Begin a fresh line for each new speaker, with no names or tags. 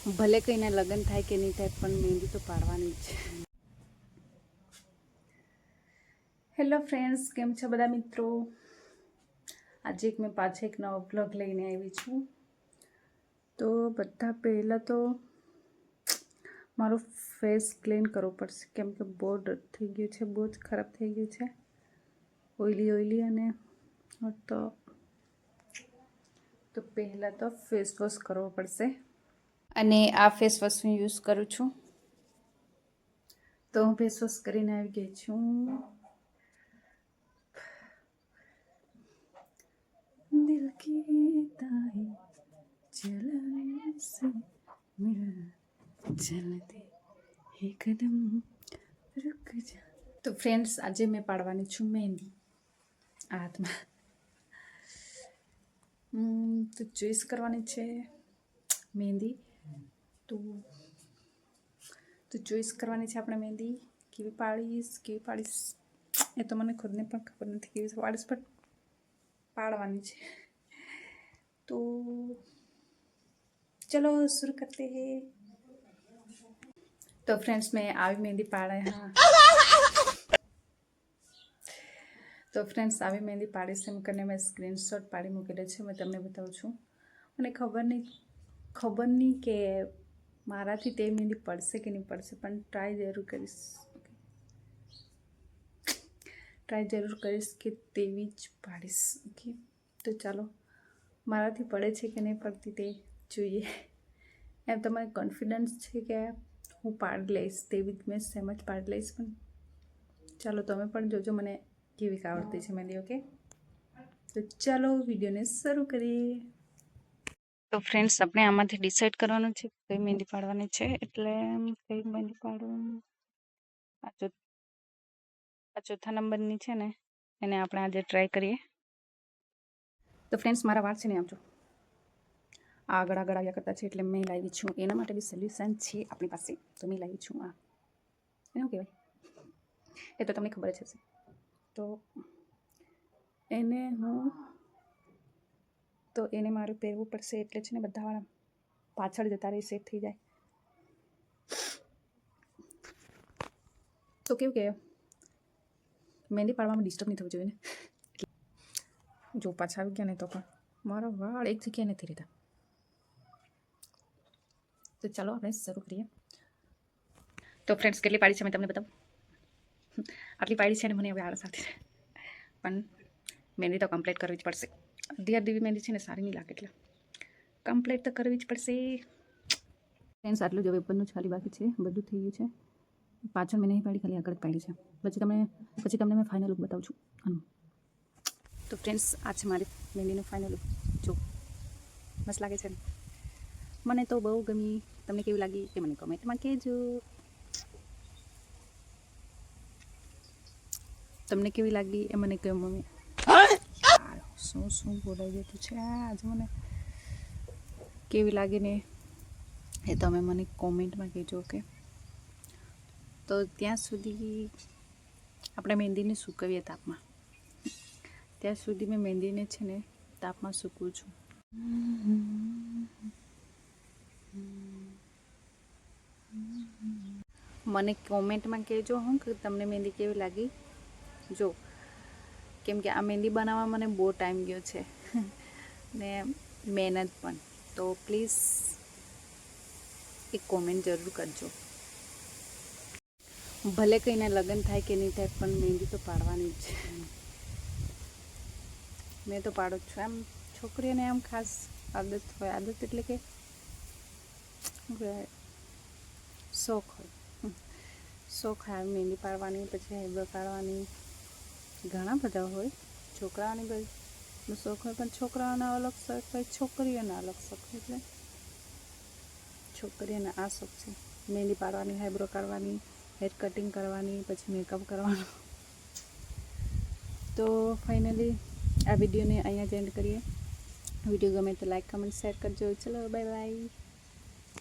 ભલે કહીને લગ્ન થાય કે નહીં થાય, પણ મહેંદી તો પાડવાની છે. હેલો ફ્રેન્ડ્સ કેમ છો બધા મિત્રો? આજે એક મેં પાછો એક નવો બ્લોગ લઈને આવી છું. તો બધા પહેલાં તો મારું ફેસ ક્લીન કરવું પડશે. કેમ કે બહુ થઈ ગયું છે, બહુ જ ખરાબ થઈ ગયું છે. ઓઇલી ઓઇલી અને તો તો પહેલાં તો ફેસ વોશ કરવો પડશે. અને આ ફેસ વોશ હું યુઝ કરું છું. તો હું ફેસ વોશ કરીને આવી ગઈ છું. દિલ કી તાહી જલન સે મિલા જલતી એકદમ રૂક જા. તો ફ્રેન્ડ્સ આજે મેં પાડવાની છું મહેંદી. આ હાથમાં તો ચોઈસ કરવાની છે મહેંદી. તો તો ચોઈસ કરવાની છે આપણે મહેંદી કેવી પાડીશ કેવી પાડીશ એ તો મને ખુદને પણ ખબર નથી કેવી પાડીશ પણ પાડવાની છે તો ચલો शुरू करते हैं તો ફ્રેન્ડ્સ મેં આવી મહેંદી પાડે હા તો ફ્રેન્ડ્સ આવી મહેંદી પાડી છે એમ કરીને મેં સ્ક્રીનશોટ પાડી મૂકેલો છે મેં તમને બતાવું છું મને ખબર નહીં ખબર નહીં કે મારાથી તે મહેંદી પડશે કે નહીં પડશે, પણ ટ્રાય જરૂર કરીશ. ટ્રાય જરૂર કરીશ કે તેવી જ પાડીશ. ઓકે તો ચાલો, મારાથી પડે છે કે નહીં પડતી તે જોઈએ. એમ તમારે કોન્ફિડન્સ છે કે હું પાડી લઈશ, તેવી જ મેં સેમ જ પાડી લઈશ, પણ ચાલો તમે પણ જોજો, મને કેવી આવડતી છે મહેંદી ઓકે તો ચાલો, વિડીયોને શરૂ કરીએ. તો ફ્રેન્ડ્સ આપણે આમાંથી ડિસાઈડ કરવાનું છે કઈ મહેંદી પાડવાની છે. એટલે કઈ મહેંદી પાડવાની? આ ચોથા નંબરની છે ને, એને આપણે આજે ટ્રાય કરીએ. તો ફ્રેન્ડ્સ મારા વાળ છે ને, આમ આગળ આગળ આવ્યા કરતા છે એટલે મેં લાવી છું. એના માટે બી સોલ્યુશન છે આપણી પાસે. તો મેં લાવી છું આ. શું કહેવાય? એ તો તમને ખબર જ હશે. તો એને હું તો એને મારે પહેરવું પડશે એટલે છે ને બધા પાછળ જતા રહી સેફ થઈ જાય. તો કેવું કે મહેંદી પાડવામાં ડિસ્ટર્બ નહીં થવું જોઈએ ને? જો પાછા આવી ગયા ને તો પણ. મારા વાળ એક જગ્યાએ નથી રહેતા. તો ચાલો આપણે શરૂ કરીએ. તો ફ્રેન્ડ્સ કેટલી પાડી છે મેં તમને બતાવું? આટલી પાડી છે ને મને હવે આળસ આવતી પણ મહેંદી તો કમ્પ્લીટ કરવી જ પડશે. અડધી દેવી મહેંદી છે ને સારી નહીં લાગે એટલે. કમ્પ્લીટ તો કરવી જ પડશે. ફ્રેન્ડ્સ આટલું જ હવે ઉપરનું ખાલી બાકી છે. બધું થઈ ગયું છે. પાછળ મેં નહીં પાડી, ખાલી આગળ પાડી છે. પછી તમને પછી તમને મેં ફાઇનલ લુક બતાવું છું. આનું તો ફ્રેન્ડ્સ આ છે મારી મહેંદીનું ફાઇનલ જો, મસ્ત લાગે છે ને? મને તો બહુ ગમી. તમને કેવી લાગી તે મને કમેન્ટમાં કહેજો. તમને કેવી લાગી એ મને કહો મમ્મી શું શું બોલાઈ જતું છે, આ આજે મને કેવી લાગે ને એ તમે મને કોમેન્ટમાં કહેજો, ઓકે? તો ત્યાં સુધી આપણે મહેંદીને સૂકવીએ તાપમાં. ત્યાં સુધી મેં મહેંદીને છે ને તાપમાં સૂકવું છું. મને કોમેન્ટમાં કહેજો, હું, કે તમને મહેંદી કેવી લાગી? જો કેમ કે આ મહેંદી બનાવવા મને બહુ ટાઈમ ગયો છે. ને મહેનત પણ. તો પ્લીઝ એક કોમેન્ટ જરૂર કરજો. ભલે કંઈને લગ્ન થાય કે નહીં થાય, પણ મહેંદી તો પાડવાની જ છે. મેં તો પાડું જ છું. એમ છોકરીઓને આમ ખાસ આદત હોય. આદત એટલે કે શોખ હોય. શોખ આવે મહેંદી પાડવાની, પછી આઈબ્રો પાડવાની. ઘણા બધા હોય. છોકરાઓની બધું શોખ હોય, પણ છોકરાઓના અલગ શોખ હોય, છોકરીઓના અલગ શોખ એટલે છોકરીઓના આ શોખ છે. મહેંદી પાડવાની આઈબ્રો કરવાની હેર કટિંગ કરવાની, પછી મેકઅપ કરવાનું. તો ફાઇનલી આ વિડીયોને અહીંયા જ એન્ડ કરીએ. વીડિયો ગમે તો લાઈક કમેન્ટ શેર કરજો. ચલો બાય બાય